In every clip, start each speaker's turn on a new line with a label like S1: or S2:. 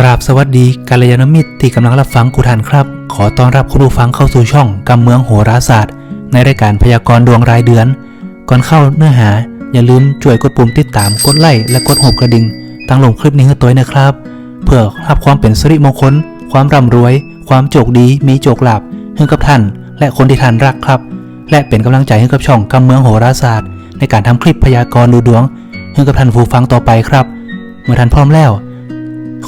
S1: กราบสวัสดีกัลยาณมิตรที่กำลังรับฟังกุฐานครับ ขอต้อนรับคุณผู้ฟังเข้าสู่ช่องกำเมืองโหราศาสตร์ ในรายการพยากรณ์ดวงรายเดือน ก่อนเข้าเนื้อหา อย่าลืมช่วยกดปุ่มติดตามกดไลค์และกดหัวกระดิ่งตั้งลงคลิปนี้ให้ตัวนะครับ เพื่อรับความเป็นสิริมงคล ความร่ำรวย ความโชคดีมีโชคลาภให้กับท่าน และคนที่ท่านรักครับ และเป็นกำลังใจให้กับช่องกำเมืองโหราศาสตร์ ในการทำคลิปพยากรณ์ดูดวงให้กับท่านผู้ฟังต่อไปครับ เมื่อท่านพร้อมแล้ว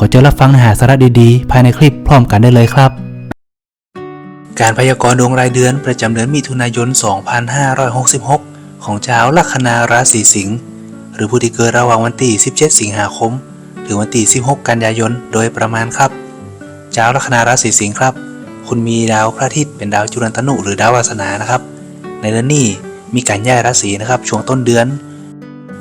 S1: ขอเจอรับฟังเนื้อหาสาระดีๆ ภายในคลิปพร้อมกันได้เลยครับ การพยากรณ์ดวงรายเดือนประจำเดือนมิถุนายน 2566 ของชาวลัคนาราศีสิงห์หรือผู้ที่เกิดระหว่างวันที่ 17 สิงหาคม ถึงวันที่ 16 กันยายนโดยประมาณครับชาวลัคนาราศีสิงห์ครับ คุณมีดาวพระอาทิตย์เป็นดาวจุลันทนุหรือดาววาสนานะครับ ในเดือนนี้มีการย้ายราศีนะครับช่วงต้นเดือน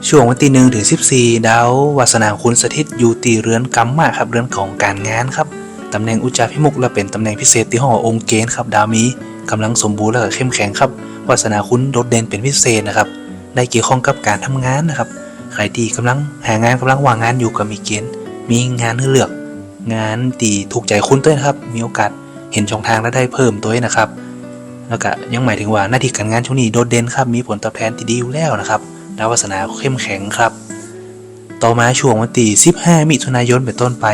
S1: ช่วงวันที่หนึ่งถึง14ดาววาสนาคุณสถิตอยู่ตีเรือนกรรมมาครับเรือนของการงานครับตำแหน่งอุจจาพิมุกและเป็นตำแหน่งพิเศษที่ห้ององค์เกณฑ์ครับดาวมีกำลังสมบูรณ์และก็เข้มแข็งครับวาสนาคุณโดดเด่นเป็นพิเศษนะครับได้เกี่ยวข้องกับการทำงานนะครับใครที่กำลังหางานกำลังว่างงานอยู่ก็มีเกณฑ์มีงานให้เลือก งานที่ถูกใจคุณด้วยนะครับ มีโอกาสเห็นช่องทางและได้เพิ่มตัวนะครับ แล้วก็ยังหมายถึงว่าหน้าที่การงานช่วงนี้โดดเด่นครับมีผลตอบแทนที่ดีอยู่แล้วนะครับ ดาววาสนาเข้มแข็งครับ ต่อมาช่วงวันที่15มิถุนายนเป็นต้นไป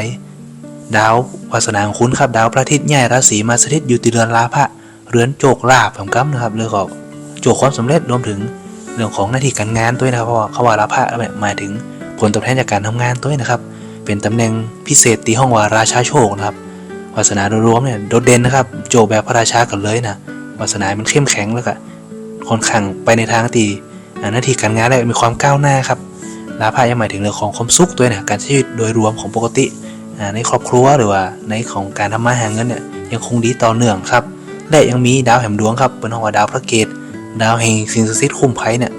S1: ดาววาสนาของคุณครับดาวพระอาทิตย์ใหญ่ราศีมาสถิตอยู่ที่เรือนลาภะเรือนโจกลาภผมกับนะครับเรื่องของโจกความสำเร็จรวมถึงเรื่องของหน้าที่การงานด้วยนะครับเพราะว่าเขาว่าลาภะหมายถึงผลตอบแทนจากการทำงานด้วยนะครับ เป็นตำแหน่งพิเศษที่ห้องว่าราชาโชคนะครับวาสนาโดยรวมเนี่ยโดดเด่นนะครับ โจกแบบพระราชากันเลยนะวาสนามันเข้มแข็งแล้วก็ค่อนข้างไปในทางที่ หน้าที่การงานและมีความก้าวหน้าครับลาภะยังหมายถึงเรื่องของความสุขด้วยนะการใช้ชีวิตโดยรวมของปกติในครอบครัวหรือว่าในของการทำมาหาเงินเนี่ยยังคงดีต่อเนื่องครับและยังมีดาวแห่งดวงครับเป็นห้องว่าดาวพระเกตดาวแห่งสิ่งศักดิ์สิทธิ์คุ้มภัยเนี่ย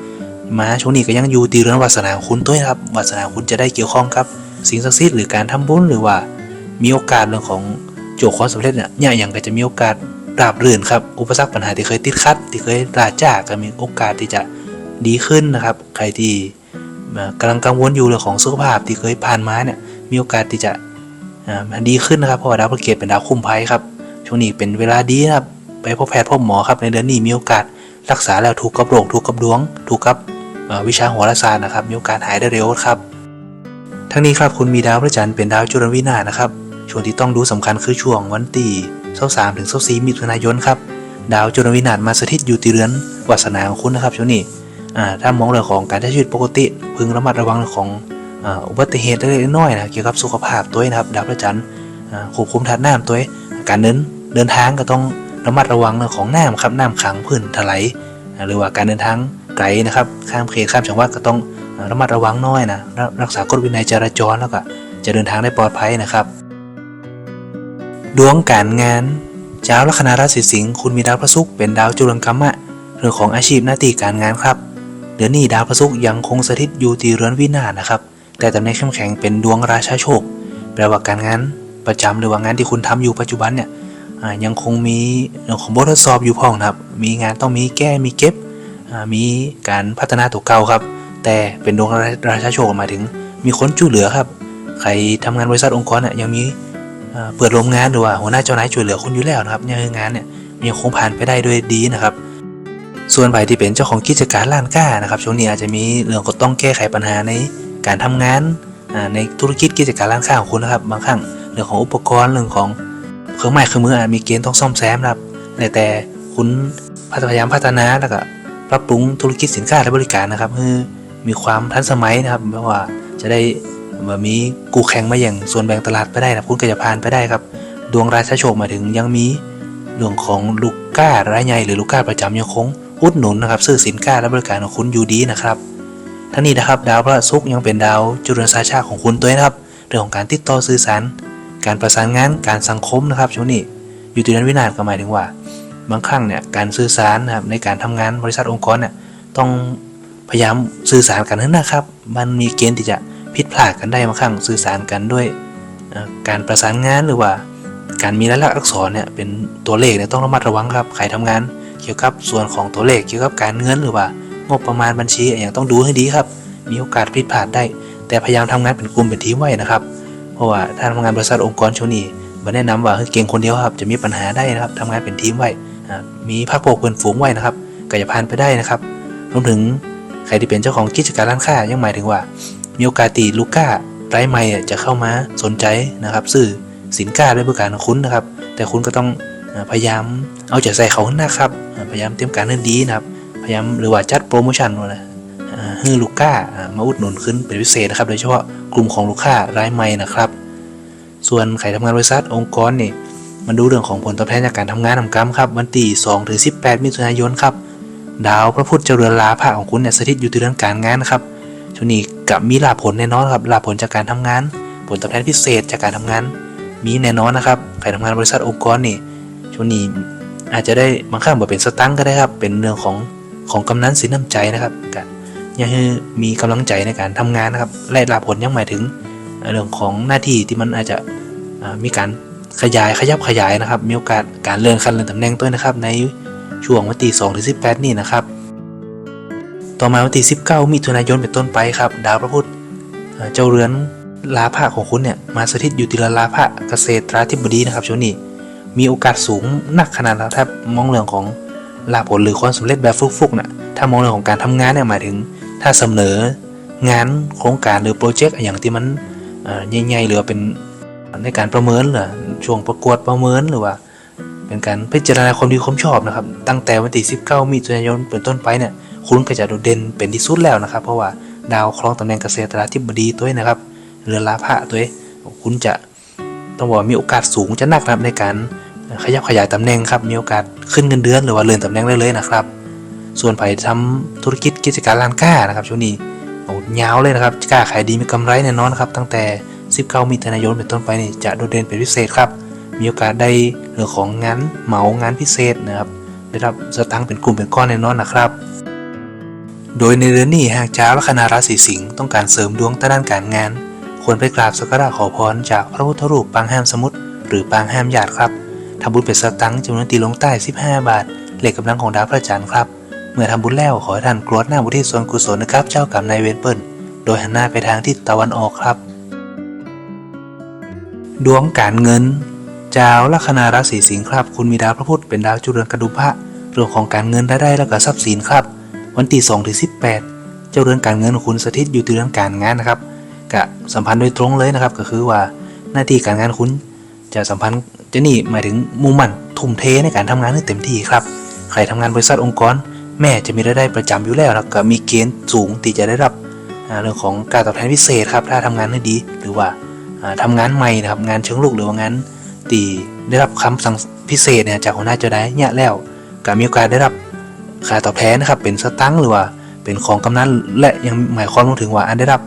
S1: มาช่วงนี้ก็ยังอยู่ตีเรือนวาสนาคุณด้วยนะครับวาสนาคุณจะได้เกี่ยวข้องกับ สิ่งศักดิ์สิทธิ์หรือการทำบุญหรือว่ามีโอกาสเรื่องของโจทย์ความสำเร็จเนี่ยเนี่ยอย่างก็จะมีโอกาสราบรื่นครับอุปสรรคปัญหาที่เคยติดขัดที่เคยลาจากก็มีโอกาสที่จะ ดีขึ้นนะครับ ใครที่กำลังกังวลอยู่เรื่องของสุขภาพที่เคยผ่านมาเนี่ยมีโอกาสที่จะดีขึ้นนะครับเพราะว่าดาวพฤหัสเป็นดาวคุ้มภัยครับช่วงนี้เป็นเวลาดีนะครับไปพบแพทย์พบหมอครับในเดือนนี้มีโอกาสรักษาแล้วถูกกับโรคถูกกับดวง ถูกกับวิชาโหราศาสตร์นะครับมีโอกาสหายได้เร็วครับ ทั้งนี้ครับคุณมีดาวพระจันทร์เป็นดาวจุลวินาศนะครับช่วงที่ต้องดูสำคัญคือช่วงวันที่23ถึง24มิถุนายนครับดาวจุลวินาศมาสถิตอยู่ที่เรือนวาสนาของคุณนะครับช่วงนี้ ถ้ามองเรื่องของการใช้ชีวิตปกติ พึงระมัดระวังเรื่องของอุบัติเหตุเล็กน้อยนะเกี่ยวกับสุขภาพตัวเองนะครับดาวพระจันควบคุมธาตุน้ำตัวเองการเดินเดินทางก็ต้องระมัดระวังเรื่องของน้ำครับน้ำขังพื้นถลายหรือว่าการเดินทางไกลนะครับข้ามเขตข้ามจังหวัดก็ต้องระมัดระวังน้อยนะรักษากฎวินัยจราจรแล้วก็จะเดินทางได้ปลอดภัยนะครับ ดวงการงานเจ้าลัคนาราศีสิงห์คุณมีดาวพระศุกร์เป็นดาวจุลกัมมะเรื่องของอาชีพหน้าที่การงานครับ เดือนนี้ดาวพระศุกร์ยังคงสถิตอยู่ที่เรือนวินาศนะครับ แต่ตำแหน่งเข้มแข็งเป็นดวงราชาโชค แปลว่าการงานประจำหรือว่างานที่คุณทำอยู่ปัจจุบันเนี่ยยังคงมีเรื่องของบททดสอบอยู่พ่องนะครับ มีงานต้องมีแก้มีเก็บ มีการพัฒนาตัวเก่าครับ แต่เป็นดวงราชาโชคหมายถึง มีคนช่วยเหลือครับ ใครทำงานบริษัทองค์กรเนี่ยยังมีเปิดโรงงานหรือว่าหัวหน้าเจ้านายช่วยเหลือคุณอยู่แล้วนะครับยังงานเนี่ยยังคงผ่านไปได้ด้วยดีนะครับ ส่วนใครที่เป็นเจ้าของกิจการร้านค้านะครับช่วงนี้อาจจะมีเรื่องก็ต้องแก้ไขปัญหาในการทำงานในธุรกิจกิจการร้านค้าของคุณนะครับ บางครั้งเรื่องของอุปกรณ์เรื่องของเครื่องไม้เครื่องมืออาจมีเกณฑ์ต้องซ่อมแซมนะครับแต่แต่คุณพยายามพัฒนาแล้วก็ปรับปรุงธุรกิจสินค้าและบริการนะครับให้มีความทันสมัยนะครับเพราะว่าจะได้แบบมีกูแข่งมาอย่างส่วนแบ่งตลาดไปได้นะคุณก็จะผ่านไปได้ครับ ดวงราชาโชคมาถึงยังมีเรื่องของลูกค้ารายใหญ่หรือลูกค้าประจำยังคง อุดหนุนนะครับซื้อสินค้าและบริการของคุณอยู่ดีนะครับทั้งนี้นะครับดาวพระศุกร์ยังเป็นดาวจุลสาชาของคุณตัวเองนะครับเรื่องของการติดต่อสื่อสาร การประสานงานการสังคมนะครับช่วงนี้อยู่ที่นั้นวินาศก็หมายถึงว่า บางครั้งเนี่ยการสื่อสารนะครับในการทำงานบริษัทองค์กรเนี่ยต้องพยายามสื่อสารกันนะครับ มันมีเกณฑ์ที่จะผิดพลาดกันได้บางครั้งสื่อสารกันด้วยการประสานงานหรือว่า การมีรายลักษณ์อักษรเนี่ยเป็นตัวเลขเนี่ยต้องระมัดระวังครับใครทำงาน เกี่ยวกับส่วนของตัวเลขเกี่ยวกับการเงินหรือว่างบประมาณบัญชีอย่างต้องดูให้ดีครับ มีโอกาสผิดพลาดได้ แต่พยายามทำงานเป็นกลุ่มเป็นทีมไว้นะครับ เพราะว่าถ้าทำงานบริษัทองค์กรช่วงนี้บ่แนะนำว่าเฮ้ยเก่งคนเดียวครับจะมีปัญหาได้นะครับทำงานเป็นทีมไว้มีพักพวกเพื่อนฝูงไว้นะครับก็จะผ่านไปได้นะครับรวมถึงใครที่เป็นเจ้าของกิจการร้านค้ายังหมายถึงว่า มีโอกาสตีลูกค้ารายใหม่จะเข้ามาสนใจนะครับ ซื้อสินค้าและบริการของคุณนะครับ แต่คุณก็ต้อง พยายามเอาใจใส่เขาให้นะครับ พยายามเตรียมการให้ดีนะครับ พยายามหรือว่าจัดโปรโมชั่นว่านะอ่าให้ลูกค้ามาอุดหนุนขึ้นเป็นพิเศษนะครับ โดยเฉพาะกลุ่มของลูกค้ารายใหม่นะครับ ส่วนใครทำงานบริษัทองค์กรนี่มันดูเรื่องของผลตอบแทนจากการทำงานทำกรรมครับ วันที่2ถึง18 มิถุนายนครับ ดาวพระพุธเจริญลาภะของคุณเนี่ยสถิตอยู่ที่เรื่องการงานนะครับช่วงนี้กับมีลาภผลแน่นอนครับลาภผลจากการทำงาน ผลตอบแทนพิเศษจากการทำงาน มีแน่นอนนะครับใครทำงานบริษัทองค์กรนี่ ช่วงนี้อาจจะได้บางครั้งบ่เป็นสตังค์ก็ได้ครับ เป็นเรื่องของของกำนันสินน้ำใจนะครับกันยังให้มีกำลังใจในการทำงานนะครับและลาผลยังหมายถึงเรื่องของหน้าที่ที่มันอาจจะมีการขยายขยับขยายนะครับ มีโอกาสการเลื่อนขั้นเลื่อนตำแหน่งด้วยนะครับ ในช่วงวันที่2ถึง18 นี่นะครับ ต่อมาวันที่ 19 มิถุนายนเป็นต้นไปครับ ดาวพระพุธเอ่อเจ้าเรือนลาภะของคุณเนี่ยมาสถิตอยู่ที่ลาภะเกษตราธิบดีนะครับช่วงนี้ มีโอกาสสูงนักขนาดแล้วถ้ามองเรื่องของลาผลหรือความสำเร็จแบบฟุกๆน่ะถ้ามองเรื่องของการทำงานเนี่ยหมายถึง ถ้าเสนองานโครงการหรือโปรเจกต์อย่างที่มันเอ่อใหญ่ๆหรือว่าเป็นในการประเมินหรือช่วงประกวดประเมินหรือว่า เป็นการพิจารณาความดีความชอบนะครับ ตั้งแต่วันที่19มิถุนายนเป็นต้นไปเนี่ยคุณก็จะโดดเด่นเป็นที่สุดแล้วนะครับ เพราะว่าดาวครองตำแหน่งเกษตราธิบดีตัวเองนะครับเรือลาภะตัวเองคุณจะต้องบอกว่ามีโอกาสสูงจะนักนะครับในการ ขยับขยายตำแหน่งครับมีโอกาสขึ้นเงินเดือนหรือว่าเลื่อนตำแหน่งได้เลยนะครับ ส่วนใครทำธุรกิจกิจการร้านค้านะครับช่วงนี้โอ้ยาวเลยนะครับกล้าขายดีมีกำไรแน่นอนครับตั้งแต่ 19 มิถุนายนเป็นต้นไปนี่จะโดดเด่นเป็นพิเศษครับ มีโอกาสได้เรื่องของงานเหมางานพิเศษนะครับได้รับสตังค์เป็นกลุ่มเป็นก้อนแน่นอนนะครับ โดยในเดือนนี้หากจ้าลัคนาราศีสิงห์ต้องการเสริมดวงด้านการงาน ควรไปกราบสักการะขอพรจากพระพุทธรูปปางห้ามสมุทรหรือปางห้ามหยาดครับ ทำบุญเป็นสตังค์จำนวนตีลงใต้ 15 บาท เหล็กกำลังของดาวพระจันทร์ครับ เมื่อทำบุญแล้วขอให้ท่านกรวดหน้าบุทิศส่วนกุศลนะครับ เจ้ากรรมนายเวรเปิลโดยหันหน้าไปทางทิศตะวันออกครับ ดวงการเงินจ้าลัคนาราศีสิงห์ครับ คุณมีดาวพระพุธเป็นดาวจุเรือนกระดุมพระเรื่องของการเงินรายได้แล้วก็ทรัพย์สินครับ วันที่2ถึง18 เจ้าเรือนการเงินของคุณสถิตอยู่ที่เรื่องการงานนะครับกะสัมพันธ์โดยตรงเลยนะครับก็คือว่าหน้าที่การงานคุณจะสัมพันธ์ จะนี่หมายถึงมุ่งมั่นทุ่มเทในการทำงานให้เต็มที่ครับ ใครทำงานบริษัทองค์กร แม่จะมีรายได้ประจำอยู่แล้วแล้วก็มีเกณฑ์สูงที่จะได้รับเรื่องของการตอบแทนพิเศษครับถ้าทำงานได้ดีหรือว่าอ่าทำงานใหม่นะครับงานเชิงลุกหรือว่างานตีได้รับคำสั่งพิเศษเนี่ยจากหัวหน้าเจ้าได้เนี่ยแล้วก็มีโอกาสได้รับค่าตอบแทนนะครับเป็นสตังค์หรือว่าเป็นของกำนันและยังหมายความถึงว่าอันได้รับ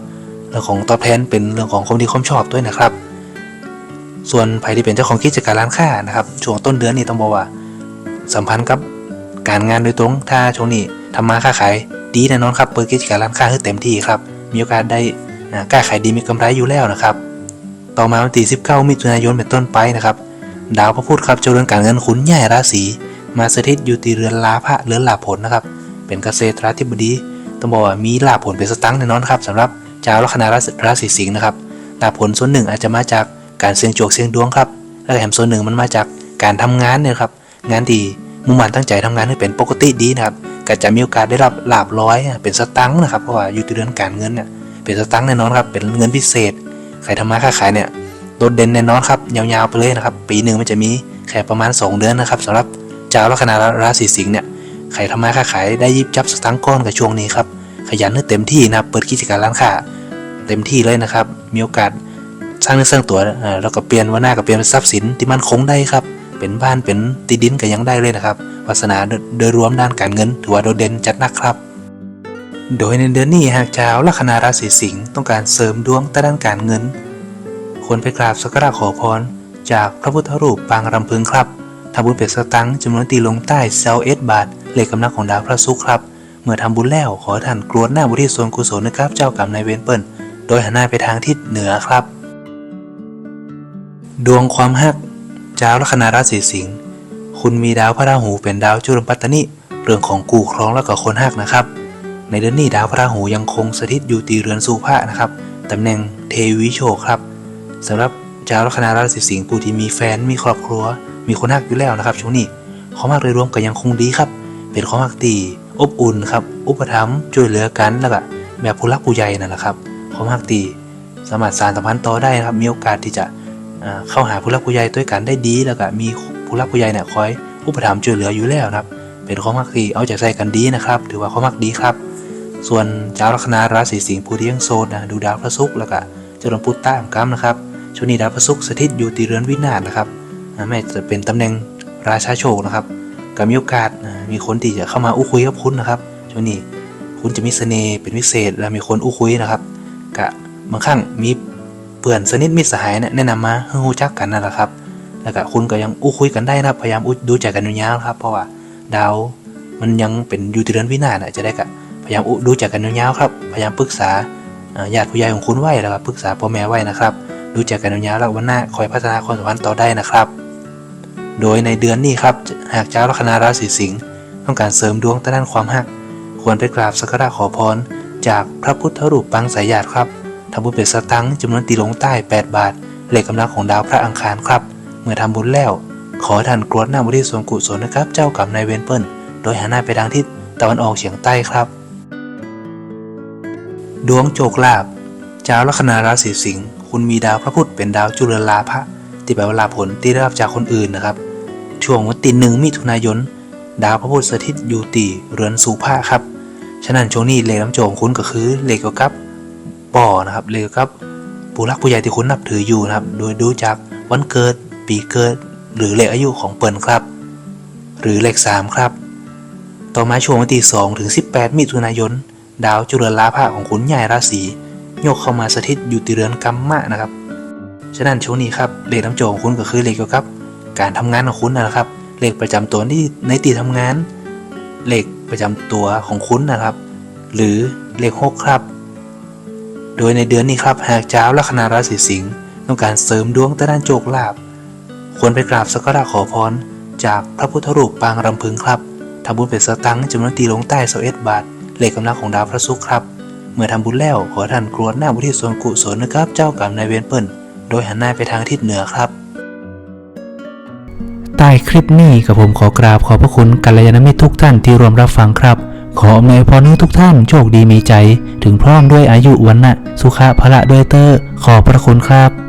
S1: เรื่องของตอบแทนเป็นเรื่องของความดีความชอบด้วยนะครับ ส่วนใครที่เป็นเจ้าของกิจการร้านค้านะครับช่วงต้นเดือนนี้ต้องบอกว่า สัมพันธ์กับการงานโดยตรงถ้าช่วงนี้ทำมาค้าขายดีแน่นอนครับเปิดกิจการร้านค้าให้เต็มที่ครับมีโอกาสได้อ่ากล้าขายดีมีกำไรอยู่แล้วนะครับ ต่อมาวันที่19มิถุนายนเป็นต้นไปนะครับ ดาวพระพุธครับเจรือนการเงินขุนใหญ่ราศีมาสถิตอยู่ที่เรือนลาภะเรือนลาภผลนะครับ เป็นเกษตราธิบดีต้องบอกว่ามีลาภผลเป็นสตังค์แน่นอนครับสำหรับชาวลัคนาราศีราศีสิงห์นะครับลาภผลส่วนหนึ่งอาจจะมาจาก การเสี่ยงโชคเสี่ยงดวงครับ และแถมส่วนหนึ่งมันมาจากการทำงานเนี่ยครับ งานดีมุ่งมั่นตั้งใจทำงานให้เป็นปกติดีนะครับ ก็จะมีโอกาสได้รับลาภร้อยเป็นสตังค์นะครับ เพราะว่าอยู่ที่เรือนการเงินเนี่ย เป็นสตังค์แน่นอนครับ เป็นเงินพิเศษ ใครทำมาค้าขายเนี่ยโดดเด่นแน่นอนครับ ยาวๆไปเลยนะครับ ปีหนึ่งมันจะมีแค่ประมาณ 2 เดือนนะครับสำหรับชาวลัคนาราศีสิงห์เนี่ย ใครทำมาค้าขายได้ยิบจับสตังค์ก้อนกับช่วงนี้ครับ ขยันให้เต็มที่นะครับเปิดกิจการร้านค้าเต็มที่เลยนะครับ มีโอกาส สร้างเนื้อสร้างตัวเอ่อแล้วก็เปลี่ยนว่าหน้าก็เปลี่ยนเป็นทรัพย์สินที่มันคงได้ครับ เป็นบ้านเป็นตีดินก็ยังได้เลยนะครับวาสนาโดยรวมด้านการเงิน ถือว่าโดดเด่นจัดหนักครับ โดยในเดือนนี้หากชาวลัคนาราศีสิงห์ต้องการเสริมดวงด้านการเงิน ควรไปกราบสักการะขอพร จากพระพุทธรูปปางรำพึงครับทำบุญเป็ดสตังค์จำนวนตีลงใต้เซลเอสบาทเลขกำลังของดาวพระศุกร์ครับเมื่อทำบุญแล้วขอท่านกรวดหน้าบุทิศส่วนกุศลนะครับ เจ้ากรรมนายเวรเปิลโดยหันหน้าไปทางทิศเหนือครับ ดวงความฮักเจ้าลัคนาราศีสิงห์คุณมีดาวพระราหูเป็นดาวจุลปัตตนิเรื่องของกู่ครองและก็คนฮักนะครับ ในเดือนนี้ดาวพระราหูยังคงสถิตอยู่ตีเรือนสู่พระนะครับตำแหน่งเทวีโชคครับสำหรับชาวลัคนาราศีสิงห์ผู้ที่มีแฟนมีครอบครัว มีคนรักอยู่แล้วนะครับช่วงนี้ความรักโดยรวมก็ยังคงดีครับ เป็นความรักที่อบอุ่นครับอุปถัมภ์ช่วยเหลือกันแล้วก็แบบผู้รักผู้ใหญ่นั่นแหละครับความรักที่สามารถสานสัมพันธ์ต่อได้นะครับมีโอกาสที่จะ เข้าหาผู้รักผู้ใหญ่ด้วยกันได้ดีแล้วก็มีผู้รักผู้ใหญ่เนี่ยคอยอุปถัมภ์ช่วยเหลืออยู่แล้วนะครับ เป็นความรักที่เอาใจใส่กันดีนะครับถือว่าความรักดีครับ ส่วนชาลัคนาราศีสิงห์ผู้ที่ยังโสดนะดูดาวพระศุกร์แล้วก็เจริญพุทธตามกรรมนะครับช่วงนี้ดาวพระศุกร์สถิตอยู่ที่เรือนวินาศนะครับอ่าไม่จะเป็นตำแหน่งราชาโชคนะครับก็มีโอกาสมีคนที่จะเข้ามาอู้คุยกับคุณนะครับช่วงนี้คุณจะมีเสน่ห์เป็นพิเศษและมีคนอู้คุยนะครับกะบางครั้งมี เพื่อนสนิทมิตรสหายเนี่ยแนะนำมาให้รู้จักกันนั่นแหละครับ แล้วก็คุณก็ยังอู้คุยกันได้นะพยายามอู้ดูใจกันอยาวๆนะครับ เพราะว่าดาวมันยังเป็นอยู่ที่เรือนวินาศนะจะได้กะพยายามอุดูใจกันอยู่ยาวครับ พยายามปรึกษาญาติผู้ใหญ่ของคุณไว้แล้วก็ปรึกษาพ่อแม่ไว้นะครับ ดูใจกันอยู่ยาวแล้ววันหน้าคอยพัฒนาความสัมพันธ์ต่อได้นะครับ โดยในเดือนนี้ครับหากเจ้าลัคนาราศีสิงห์ต้องการเสริมดวงด้านความหัก ควรไปกราบสักการะขอพรจากพระพุทธรูปปางสายญาติครับ ทำบุญเป็นสตังค์จำนวนตีลงใต้ 8 บาทเลขกำลังของดาวพระอังคารครับ เมื่อทำบุญแล้ว ขอท่านกรวดน้ำบุรีส่วนกุศลนะครับ เจ้ากรรมนายเวรเปิลโดยหันหน้าไปทางทิศตะวันออกเฉียงใต้ครับ ดวงโจกลาบเจ้าลัคนาราศีสิงห์คุณมีดาวพระพุธเป็นดาวจุลลาภะที่แปลว่าลาผลที่ได้รับจากคนอื่นนะครับ ช่วงวันที่หนึ่งมิถุนายน ดาวพระพุธสถิตอยู่ตีเรือนสู่ผ้าครับ ฉะนั้นช่วงนี้เลขน้ำโจงคุณก็คือเลขเกี่ยวกับ ป่อนะครับเลขเกี่ยวกับผู้รักผู้ใหญ่ที่คุณนับถืออยู่นะครับ โดยดูจากวันเกิด ปีเกิด หรือเลขอายุของเปิ่นครับ หรือเลขสามครับ ต่อมาช่วงวันที่2ถึง 18 มิถุนายน ดาวจุลลาภะของคุณใหญ่ราศีโยกเข้ามาสถิตอยู่ที่เรือนกัมมะนะครับ ฉะนั้นช่วงนี้ครับเลขน้ำโจของคุณก็คือเลขเกี่ยวกับ การทำงานของคุณนะครับ เลขประจำตัวที่ในตีทำงาน เลขประจำตัวของคุณนะครับ หรือเลขหกครับ โดยในเดือนนี้ครับหากเจ้าลัคนาราศีสิงห์ต้องการเสริมดวงด้านโจกลาภควรไปกราบสักการะขอพรจากพระพุทธรูปปางรำพึงครับทำบุญเป็นสตังค์จำนวนตีลงใต้เอสบาทเลขกำลังของดาวพระศุกร์ครับ เมื่อทำบุญแล้วขอท่านกรวดหน้าบุทิศส่วนกุศลนะครับเจ้ากรรมนายเวรเปิ้ลโดยหันหน้าไปทางทิศเหนือครับ ใต้คลิปนี้กับผมขอกราบขอบพระคุณกัลยาณมิตรทุกท่านที่ร่วมรับฟังครับ ขออำนวยพรให้ทุกท่านโชคดีมีใจ ถึงพร้อมด้วยอายุวันนะสุขะพละด้วยเตอร์ขอพระคุณครับ